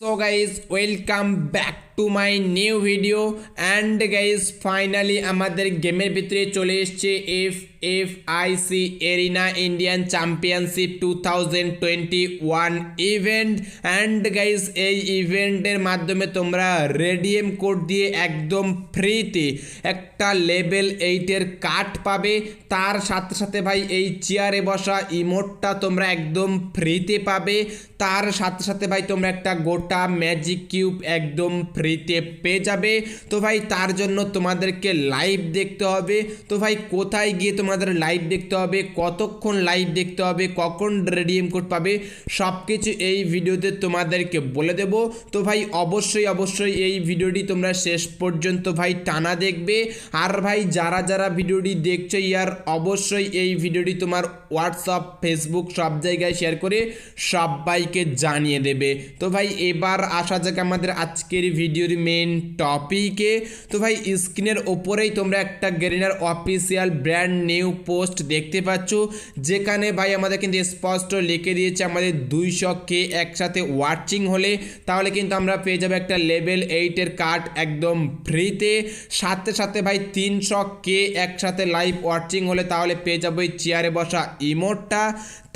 So guys, welcome back to my new video and guys finally আমাদের গেমের ভিতরে চলে এসছে F F I C arena Indian championship two thousand twenty one event and guys এই ইভেন্টের মাধ্যমে তোমরা রেডিএম কোড দিয়ে একদম ফ্রিতে একটা লেভেল এইটের কার্ড পাবে। তার সাথে সাথে ভাই এই চেয়ারে বসা ইমোটটা তোমরা একদম ফ্রিতে পাবে। তার সাথে সাথে ভাই তোমরা একটা গোটা ম্যাজিক কিউব একদম ফ্রিতে পেয়ে যাবে। তো ভাই তার জন্য তোমাদেরকে লাইভ দেখতে হবে। তো ভাই কোথায় গিয়ে তোমাদের লাইভ দেখতে হবে? কতক্ষণ লাইভ দেখতে হবে? কখন রেডিএম কোড পাবে? সব কিছু এই ভিডিওতে তোমাদেরকে বলে দেব। তো ভাই অবশ্যই অবশ্যই এই ভিডিওটি তোমরা শেষ পর্যন্ত ভাই টানা দেখবে। আর ভাই যারা যারা ভিডিওটি দেখছ ইয়ার, অবশ্যই এই ভিডিওটি তোমার হোয়াটসঅ্যাপ ফেসবুক সব জায়গায় শেয়ার করে সবাইকে জানিয়ে দেবে। তো ভাই, এবার আসা যাক আমাদের আজকের ভিডিওর মেন টপিকে তো ভাই স্ক্রিনের ওপরেই তোমরা একটা গেরিনার অফিসিয়াল ব্র্যান্ড নিউ পোস্ট দেখতে পাচ্ছ। যেখানে ভাই, আমাদের কিন্তু স্পষ্ট লিখে দিয়েছে আমাদের দুইশো কে একসাথে ওয়াচিং হলে। তাহলে কিন্তু আমরা পেয়ে যাব একটা লেভেল এইটের কার্ড একদম ফ্রিতে সাথে সাথে ভাই, তিনশো কে একসাথে লাইভ ওয়াচিং হলে তাহলে পেয়ে যাব চেয়ারে বসা ইমোটটা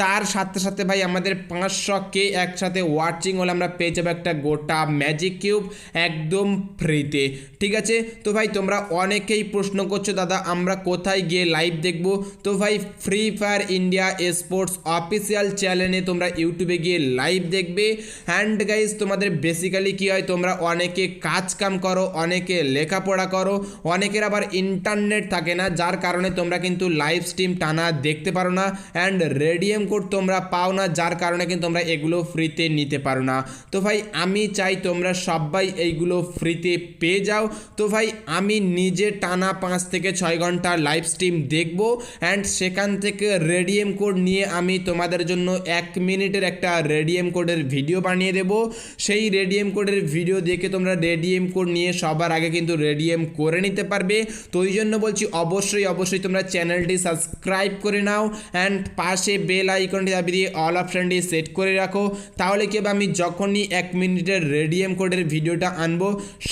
তার সাথে সাথে ভাই, আমাদের পাঁচশো কে একসাথে ওয়াচিং হলে আমরা পেয়ে যাব একটা গোটা ম্যাজিক কিউব একদম ফ্রিতে ঠিক আছে? তো ভাই, তোমরা অনেকেই প্রশ্ন করছ, দাদা, আমরা কোথায় গিয়ে লাইভ দেখব? তো ভাই free fire India sports official চ্যানেলে তোমরা ইউটিউবে গিয়ে লাইভ দেখবে। অ্যান্ড গাইজ তোমাদের বেসিক্যালি কী হয়? তোমরা অনেকে কাজ কাম করো, অনেকে লেখাপড়া করো, অনেকের আবার ইন্টারনেট থাকে না, যার কারণে তোমরা কিন্তু লাইভ স্ট্রিম টানা দেখতে পারো না। অ্যান্ড রেডিএম কোড তোমরা পাও না, যার কারণে কিন্তু তোমরা এগুলো ফ্রিতে নিতে পারো না। তো ভাই, আমি চাই তোমরা সবাই এইগুলো ফ্রিতে পেয়ে যাও। তো ভাই, আমি নিজে টানা পাঁচ থেকে ছয় ঘণ্টা লাইভ স্ট্রিম দেখব অ্যান্ড সেখান থেকে রেডিএম কোড নিয়ে আমি তোমাদের জন্য এক মিনিটের একটা রেডিএম কোডের ভিডিও বানিয়ে দেব। সেই রেডিএম কোডের ভিডিও দেখে তোমরা রেডিএম কোড নিয়ে সবার আগে কিন্তু রেডিএম করে নিতে পারবে। তো ওই জন্য বলছি, অবশ্যই অবশ্যই তোমরা চ্যানেলটি সাবস্ক্রাইব করে নাও অ্যান্ড পাশে বেল আইকনটি দাবি দিয়ে অল অপশানটি সেট করে রাখো। তাহলে কি আমি যখনই এক মিনিটের রেডিএম কোডের ভিডিওটা আনব,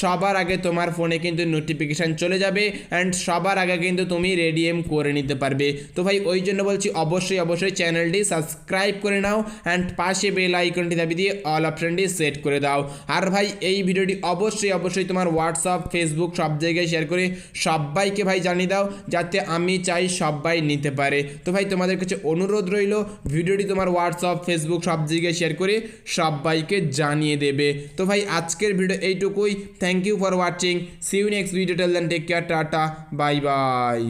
সবার আগে তোমার ফোনে কিন্তু নোটিফিকেশান চলে যাবে অ্যান্ড সবার আগে কিন্তু তুমি রেডিএম করে নিতে পারবে। তো ভাই, ওই জন্য বলছি অবশ্যই অবশ্যই চ্যানেলটি সাবস্ক্রাইব করে নাও অ্যান্ড পাশে বেল আইকনটি দাবি দিয়ে অল অপশানটি সেট করে দাও। আর ভাই, এই ভিডিওটি অবশ্যই অবশ্যই তোমার হোয়াটসঅ্যাপ ফেসবুক সব জায়গায় শেয়ার করে সবাইকে ভাই জানিয়ে দাও, যাতে আমি চাই সবাই নিতে পারে। তো ভাই, তোমাদের কাছে অনুরোধ রইল, ভিডিওটি তোমার হোয়াটসঅ্যাপ ফেসবুক সব জায়গায় শেয়ার করে সবাইকে জানিয়ে দেবে। তো ভাই, আজকের ভিডিও এইটুকুই। Thank you for watching see you next video till then take care tata bye bye